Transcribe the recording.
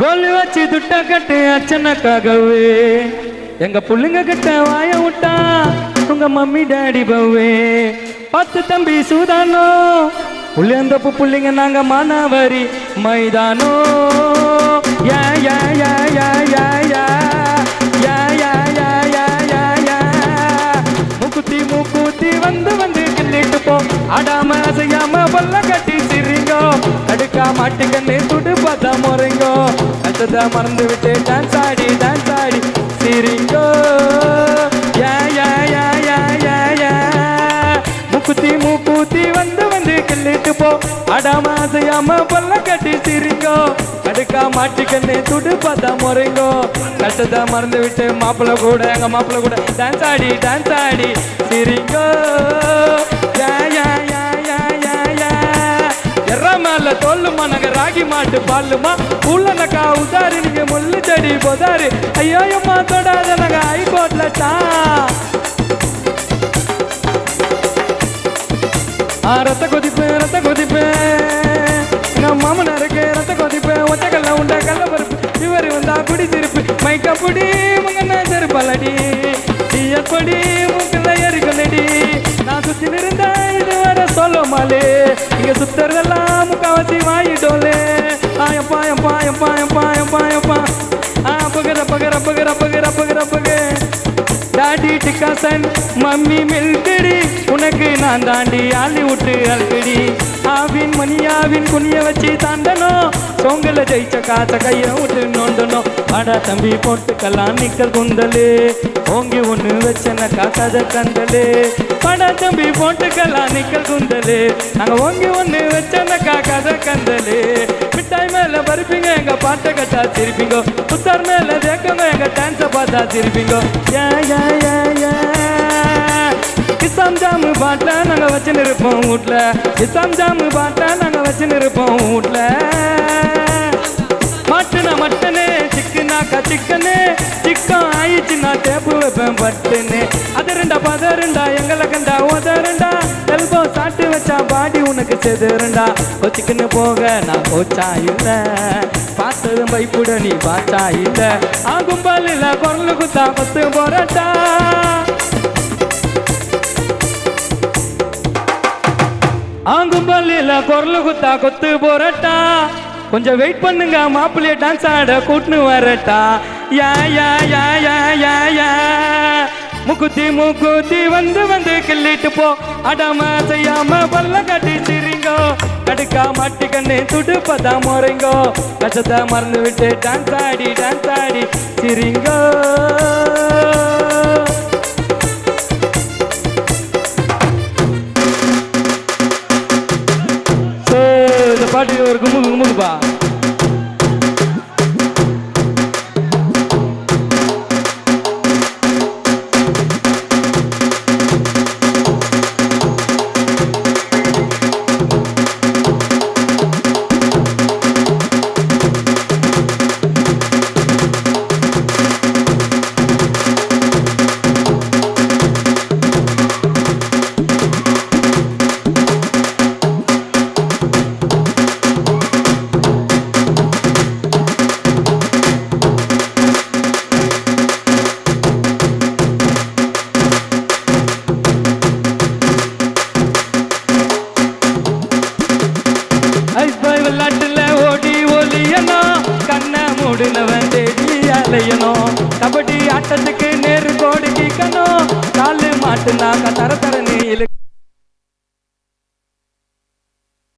கோலி வச்சு துட்டா கட்டு அச்சனக்காகவே எங்க புள்ளுங்க கிட்ட வாய விட்டா உங்க மம்மி டாடி பவ்வே பத்து தம்பி சூதானோ புள்ளியந்தப்பு புள்ளிங்க நாங்க மானாவரி மைதானோ யா யா யா யா யா யா யா யா யா யா யா யா மூக்குத்தி மூக்குத்தி வந்து வந்து கிள்ளிட்டு போ அடாம அசையாம பல்ல கட்டி அடுக்கா சுட்டு பார்த்தா முறைங்கோ. அடுத்தத மறந்து விட்டு டான்ஸ் ஆடி டான்ஸ் ஆடி சிரிங்கோ. மூக்குத்தி மூக்குத்தி வந்து வந்து கிள்ளிட்டு போ. ஆடாம அசையாம பல்ல கட்டி சிரிங்கோ. அடுக்கா மாட்டுக்கண்ணு துடு பார்த்தா முறைங்கோ. கஷ்டத்தை மறந்து விட்டு மாப்பிள்ளை கூட எங்க மாப்பிள்ளை கூட டான்ஸ் ஆடி டான்ஸ் ஆடி சிரிங்கோ. யா யா. கட்டி மாட்டு பாலுமா? உள்ளனக்கா உதாரி நீங்க முள்ளு செடி பொதாரி. ஐயோ அம்மா தொடாத நாங்க ஹைகோர்ட்ல தான் ஆ ரத்த கொதிப்பு ரத்த கொதிப்பு. எங்க மாமனாருக்கு ரத்த கொதிப்பு. ஒத்தக்கல்ல உண்ட கல்ல பருப்பு. இவர் வந்தா குடி திருப்பு. மைக்க புடி முங்கன செருப்பலடி. தீயப்படி மூக்குல எரிக்கலடி நான் சுத்தி இருந்தா இது வர சொல்ல மாலே இங்க சுத்துறதெல்லாம் முக்காவாசி வாங்கிட்டோலே ஆடிட்டு டிக்காசன் மம்மி மில்கடி உனக்கு நான் தாண்டி ஆளி விட்டு அல்கடி ஆவின் மணியாவின் குனிய வச்சு தாண்டனும் சோங்கல ஜெயிச்ச காத்த கைய விட்டு நோண்டனும் அடா தம்பி போட்டுக்கலாம் நிக்கல் குந்தலு ஓங்கி ஒண்ணு வச்சன காசாத கந்தலு. படா தம்பி போட்டுக்கலாம் நிக்கல் குந்தலு நாங்க ஓங்கி ஒண்ணு வச்சன காக்காத கந்தலு. மிட்டாய் எங்க பாட்டை கட்டா சிரிப்பீங்க. புத்தார் மேல தேக்கங்க எங்க டான்ஸ பார்த்தா சிரிப்பீங்க. இசாம் ஜாமு பாட்டை நாங்க வச்சுன்னு இருப்போம் வீட்ல. இசாம் ஜாமு பாட்டை நாங்க வச்சுன்னு இருப்போம் வீட்ல. மட்டனா மட்டனு சிக்கனாக்கா சிக்கனு. நான் டேப்பு வைப்பேன் பட்டுன்னு. அது ரெண்டா பதருண்டா எங்களை கண்டா உதருண்டா எல்போ சாட்டு வச்சா பாடி உனக்கு செதுருண்டா கொச்சிக்குன்னு போக நான் கோச்சா இல்ல. பார்த்ததும் பைப்புட நீ பாச்சா இல்ல. ஆகும் இல்ல குரல் குத்தா பத்து போராட்டா ஆங்கும் பள்ளியில குரல் குத்தா கொத்து போறட்டா. கொஞ்சம் வெயிட் பண்ணுங்க மாப்பிள்ளைய டான்ஸ் ஆட கூட்டுன்னு வரட்டா. யா யா யா யா யா யா. முக்குத்தி முக்குத்தி வந்து வந்து கிள்ளிட்டு போ. அடம செய்யாம பல்ல கட்டி சிரிங்கோ. கடுக்கா மாட்டி கண்ணு துடுப்பதா முறைங்கோ. கஷ்டத்தை மறந்து விட்டு டான்ஸ் ஆடி டான்ஸ் ஆடி சிரிங்கோ. பாட்டு ஒரு கும்பு கும்புக்குப்பா. விளையாட்டுல ஓடி ஒலியணும். கண்ணை மூடினவன் தேடி அலையணும். கபடி ஆட்டத்துக்கு நேரு கோடி கீக்கணும். காலு மாட்டுனாக்க தர தர நீ